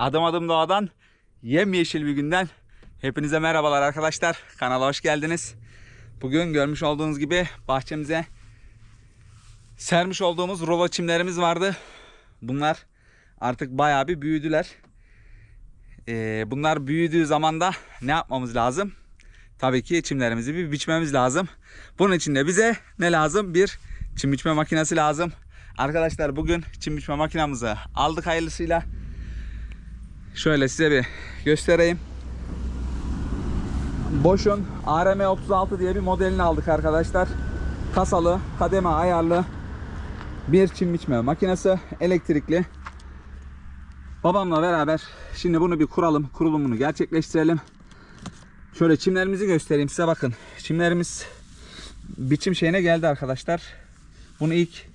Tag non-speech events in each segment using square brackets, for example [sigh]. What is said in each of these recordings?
Adım adım doğadan yemyeşil bir günden hepinize merhabalar arkadaşlar. Kanala hoş geldiniz. Bugün görmüş olduğunuz gibi bahçemize sermiş olduğumuz rulo çimlerimiz vardı. Bunlar artık bayağı bir büyüdüler. Ee, bunlar büyüdüğü zaman da ne yapmamız lazım? Tabii ki çimlerimizi bir biçmemiz lazım. Bunun için de bize ne lazım? Bir çim biçme makinesi lazım. Arkadaşlar bugün çim biçme makinamızı aldık hayırlısıyla. Şöyle size bir göstereyim. Bosch'un ARM36 diye bir modelini aldık arkadaşlar. Kasalı, kademe ayarlı bir çim biçme makinesi, elektrikli. Babamla beraber şimdi bunu bir kuralım, kurulumunu gerçekleştirelim. Şöyle çimlerimizi göstereyim size bakın. Çimlerimiz biçim şeyine geldi arkadaşlar. Bunu ilk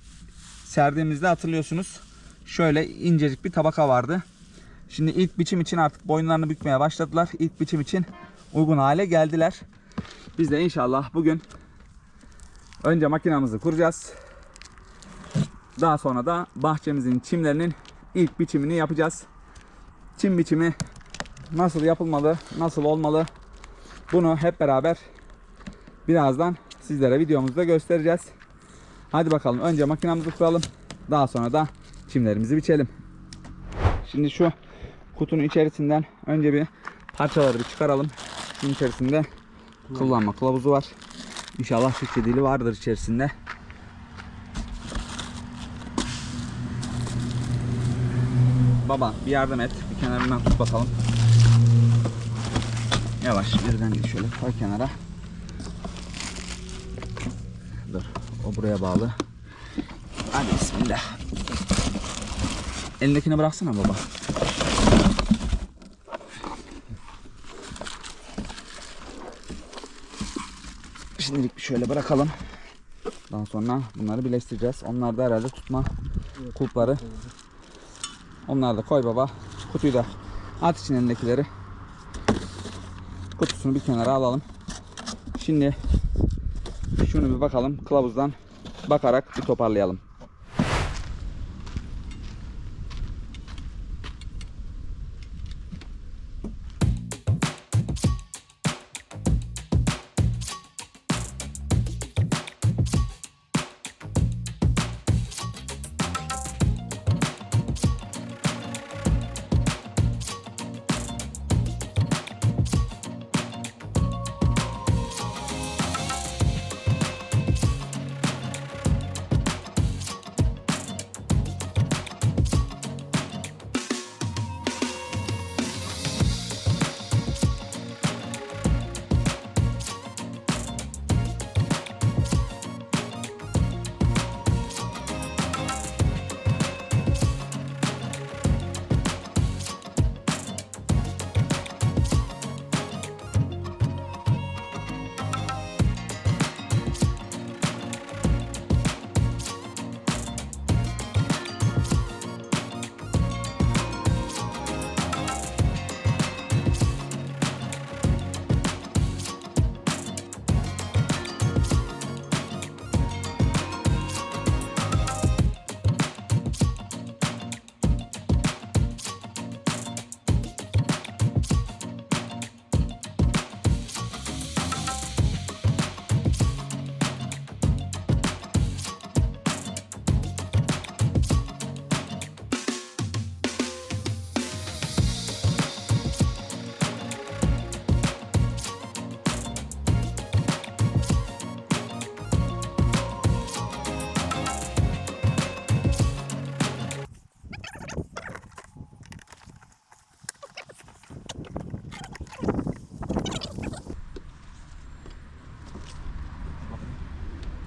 serdiğimizde hatırlıyorsunuz. Şöyle incecik bir tabaka vardı. Şimdi ilk biçim için artık boyunlarını bükmeye başladılar. İlk biçim için uygun hale geldiler. Biz de inşallah bugün önce makinamızı kuracağız. Daha sonra da bahçemizin çimlerinin ilk biçimini yapacağız. Çim biçimi nasıl yapılmalı, nasıl olmalı bunu hep beraber birazdan sizlere videomuzda göstereceğiz. Hadi bakalım önce makinamızı kuralım. Daha sonra da çimlerimizi biçelim. Şimdi şu kutunun içerisinden önce bir parçaları bir çıkaralım. Şunun içerisinde kullanma kılavuzu var. İnşallah Türkçe dili vardır içerisinde. Baba bir yardım et. Bir kenarından tut bakalım. Yavaş birden git şöyle koy kenara. Dur o buraya bağlı. Hadi bismillah. Elindekini bıraksana baba. Şimdilik bir şöyle bırakalım. Daha sonra bunları birleştireceğiz. Onlar da herhalde tutma kulpları. Onları da koy baba. Kutuyu da at için elindekileri. Kutusunu bir kenara alalım. Şimdi şunu bir bakalım kılavuzdan bakarak bir toparlayalım.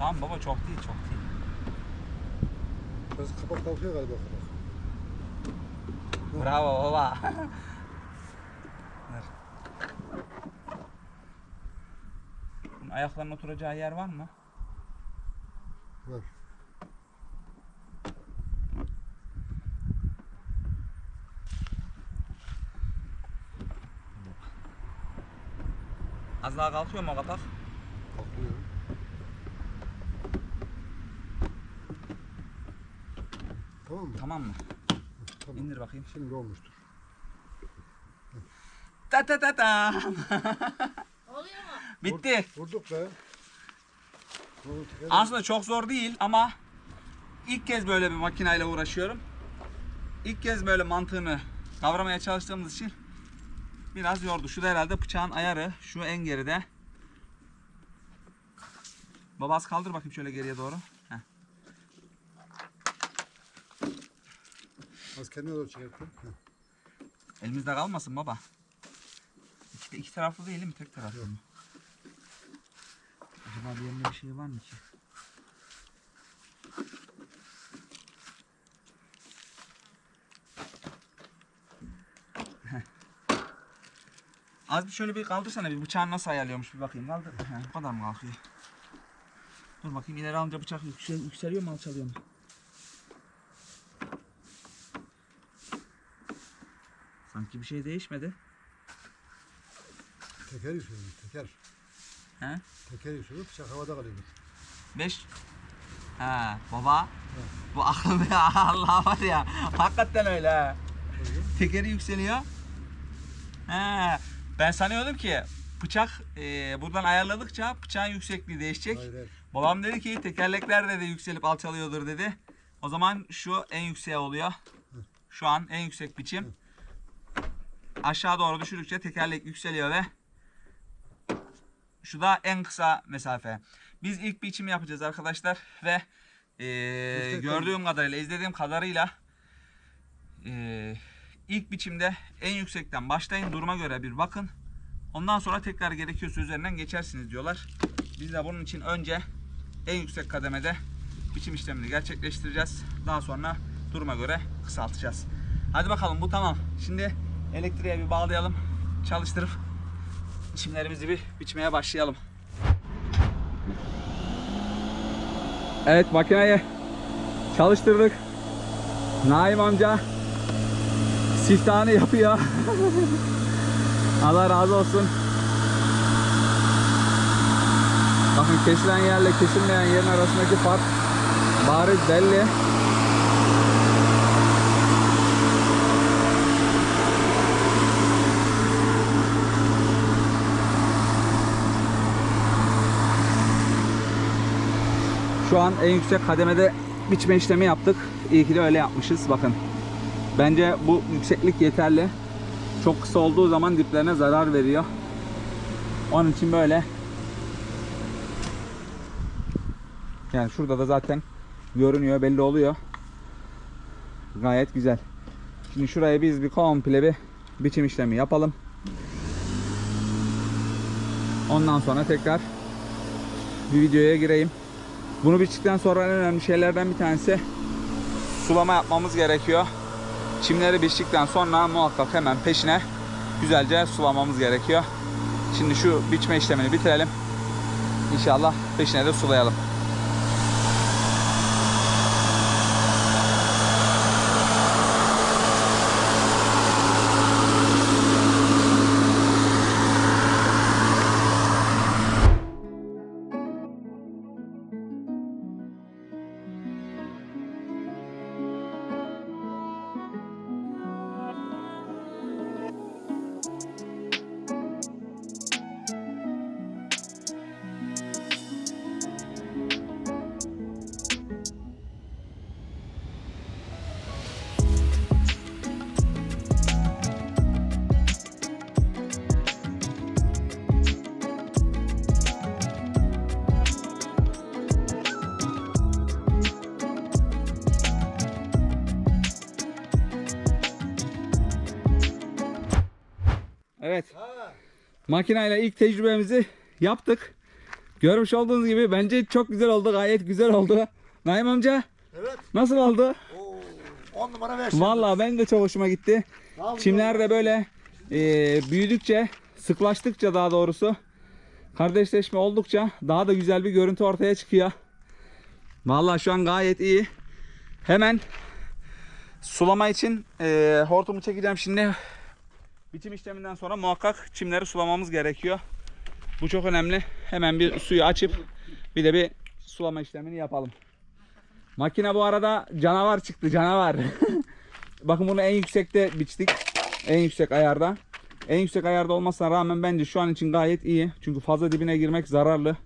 Tamam baba çok değil çok değil. Biraz kapak kalkıyor galiba kapak. Bravo baba. [laughs] Bunun ayaklarının oturacağı yer var mı? Var. Az daha kalkıyor mu kapak? Kalkıyor. Tamam mı? Tamam mı? Tamam. İndir bakayım. Şimdi olmuştur. Ta ta ta ta. Oluyor mu? Bitti. Vurduk be. Aslında çok zor değil ama ilk kez böyle bir makineyle uğraşıyorum. İlk kez böyle mantığını kavramaya çalıştığımız için biraz yordu. Şu da herhalde bıçağın ayarı. Şu en geride. Babas kaldır bakayım şöyle geriye doğru. Az kendine doğru çekertin. Heh. Elimizde kalmasın baba. İki, iki taraflı değil mi? Tek taraflı mı? Acaba bir yerinde bir şey var mı ki? Az bir şöyle bir kaldırsana bir bıçağın nasıl ayarlıyormuş bir bakayım kaldır. He, bu kadar mı kalkıyor? Dur bakayım ileri alınca bıçak yüksel, yükseliyor mu alçalıyor mu? Sanki bir şey değişmedi. Teker yükseliyor. Teker. He? Teker yükseliyor. Bıçak havada kalıyor. 5 Ha baba. Bu aklım ya [laughs] Allah var ya. Hakikaten öyle ha. Tekeri yükseliyor. He. Ben sanıyordum ki bıçak e, buradan ayarladıkça bıçağın yüksekliği değişecek. Hayır hayır. Babam dedi ki tekerlekler de, de yükselip alçalıyordur dedi. O zaman şu en yükseğe oluyor. Şu an en yüksek biçim. Aşağı doğru düşürdükçe tekerlek yükseliyor ve şu da en kısa mesafe. Biz ilk biçim yapacağız arkadaşlar ve Yüksek gördüğüm kadarıyla, izlediğim kadarıyla eee, ilk biçimde en yüksekten başlayın. Duruma göre bir bakın. Ondan sonra tekrar gerekiyorsa üzerinden geçersiniz diyorlar. Biz de bunun için önce en yüksek kademede biçim işlemini gerçekleştireceğiz. Daha sonra duruma göre kısaltacağız. Hadi bakalım bu tamam. Şimdi elektriğe bir bağlayalım. Çalıştırıp biçimlerimizi bir biçmeye başlayalım. Evet makineyi çalıştırdık. Naim amca siftahını yapıyor. [laughs] Allah razı olsun. Bakın kesilen yerle kesilmeyen yerin arasındaki fark bariz belli. Şu an en yüksek kademede biçme işlemi yaptık. İyi ki de öyle yapmışız. Bakın. Bence bu yükseklik yeterli. Çok kısa olduğu zaman diplerine zarar veriyor. Onun için böyle. Yani şurada da zaten görünüyor, belli oluyor. Gayet güzel. Şimdi şuraya biz bir komple bir biçim işlemi yapalım. Ondan sonra tekrar bir videoya gireyim. Bunu biçtikten sonra en önemli şeylerden bir tanesi sulama yapmamız gerekiyor. Çimleri biçtikten sonra muhakkak hemen peşine güzelce sulamamız gerekiyor. Şimdi şu biçme işlemini bitirelim. İnşallah peşine de sulayalım. Evet. Makineyle ilk tecrübemizi yaptık. Görmüş olduğunuz gibi bence çok güzel oldu. Gayet güzel oldu. Naim amca Evet. nasıl oldu? Oo, 10 numara ver. Vallahi ben de çok hoşuma gitti. Çimler de böyle e, büyüdükçe, sıklaştıkça daha doğrusu kardeşleşme oldukça daha da güzel bir görüntü ortaya çıkıyor. Vallahi şu an gayet iyi. Hemen sulama için e, hortumu çekeceğim şimdi. Biçim işleminden sonra muhakkak çimleri sulamamız gerekiyor. Bu çok önemli. Hemen bir suyu açıp bir de bir sulama işlemini yapalım. Makine bu arada canavar çıktı canavar. [laughs] Bakın bunu en yüksekte biçtik. En yüksek ayarda. En yüksek ayarda olmasına rağmen bence şu an için gayet iyi. Çünkü fazla dibine girmek zararlı.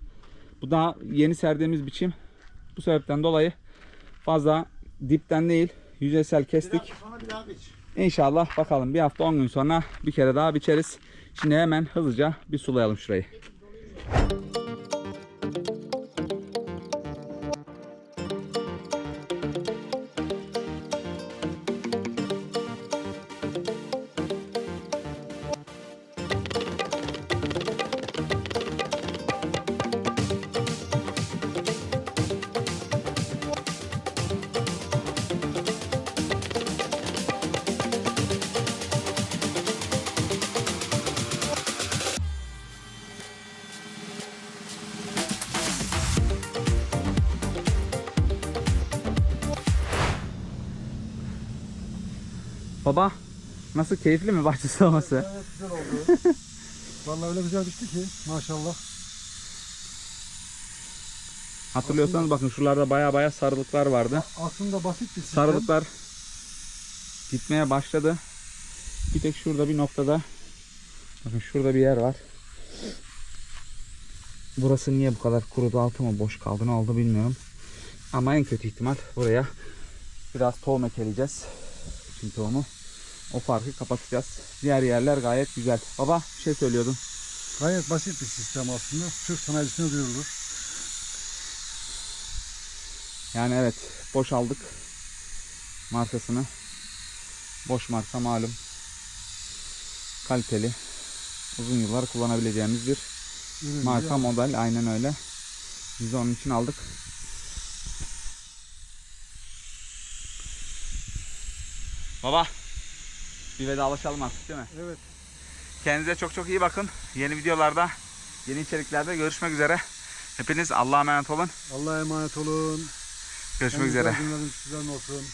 Bu daha yeni serdiğimiz biçim. Bu sebepten dolayı fazla dipten değil yüzeysel kestik. Bir sonra bir daha biç. İnşallah bakalım bir hafta 10 gün sonra bir kere daha biçeriz. Şimdi hemen hızlıca bir sulayalım şurayı. Baba nasıl keyifli mi bahçe sulaması? Evet güzel oldu. [laughs] Vallahi öyle güzel biçti ki maşallah. Hatırlıyorsanız bakın şuralarda baya baya sarılıklar vardı. Aslında basit bir sistem. Sarılıklar gitmeye başladı. Bir tek şurada bir noktada bakın şurada bir yer var. Burası niye bu kadar kurudu altı mı boş kaldı ne oldu bilmiyorum. Ama en kötü ihtimal buraya biraz tohum ekeleyeceğiz. Çim tohumu. O farkı kapatacağız. Diğer yerler gayet güzel. Baba bir şey söylüyordun. Gayet basit bir sistem aslında. Türk sanayisine duyurulur. Yani evet boş aldık markasını. Boş marka malum. Kaliteli. Uzun yıllar kullanabileceğimiz bir Ürün marka diye. model aynen öyle. Biz de onun için aldık. Baba bir vedalaşalım artık değil mi? Evet. Kendinize çok çok iyi bakın. Yeni videolarda, yeni içeriklerde görüşmek üzere. Hepiniz Allah'a emanet olun. Allah'a emanet olun. Görüşmek En üzere. günleriniz sizden olsun.